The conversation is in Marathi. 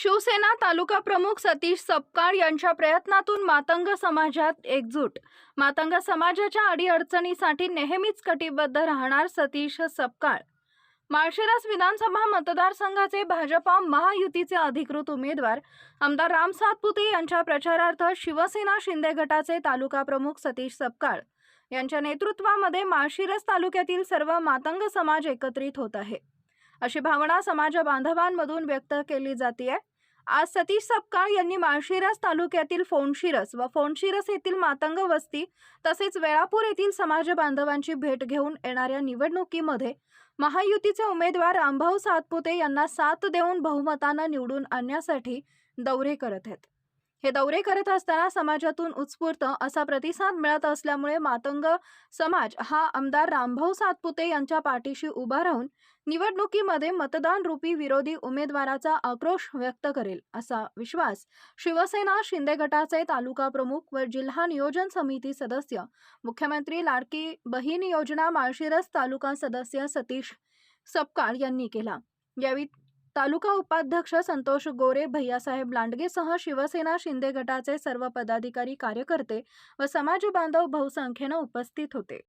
शिवसेना तालुका प्रमुख सतीश सपकाळ यांच्या प्रयत्नातून मातंग समाजात एकजूट. मातंग समाजाच्या अडीअडचणीसाठी नेहमीच कटिबद्ध राहणार सतीश सपकाळ. माळशिरस विधानसभा मतदारसंघाचे भाजपा महायुतीचे अधिकृत उमेदवार आमदार राम सातपुते यांच्या प्रचारार्थ शिवसेना शिंदे गटाचे तालुका प्रमुख सतीश सपकाळ यांच्या नेतृत्वामध्ये माळशिरस तालुक्यातील सर्व मातंग समाज एकत्रित होत आहे. अशी भावना समाज बांधवांमधून व्यक्त केली जाते आज सतीश सपकाळ यांनी माळशिरस तालुक्यातील फोंडशिरस व फोंडशिरस येथील मातंग वस्ती तसेच वेळापूर येथील समाज बांधवांची भेट घेऊन येणाऱ्या निवडणुकीमध्ये महायुतीचे उमेदवार रामभाऊ सातपुते यांना साथ देऊन बहुमतानं निवडून आणण्यासाठी दौरे करत आहेत. हे दौरे करत असताना समाजातून उत्स्फूर्त असा प्रतिसाद मिळत असल्यामुळे मातंग समाज हा आमदार रामभाऊ सातपुते यांच्या पाठीशी उभा राहून निवडणुकीमध्ये मतदान रूपी विरोधी उमेदवाराचा आक्रोश व्यक्त करेल असा विश्वास शिवसेना शिंदे गटाचे तालुका प्रमुख व जिल्हा नियोजन समिती सदस्य मुख्यमंत्री लाडकी बहीण योजना माळशिरस तालुका सदस्य सतीश सपकाळ यांनी केला. यावेळी तालुका उपाध्यक्ष संतोष गोरे भैयासाहेब लांडगेसह शिवसेना शिंदे गटाचे सर्व पदाधिकारी कार्यकर्ते व समाज बांधव बहुसंख्येनं उपस्थित होते.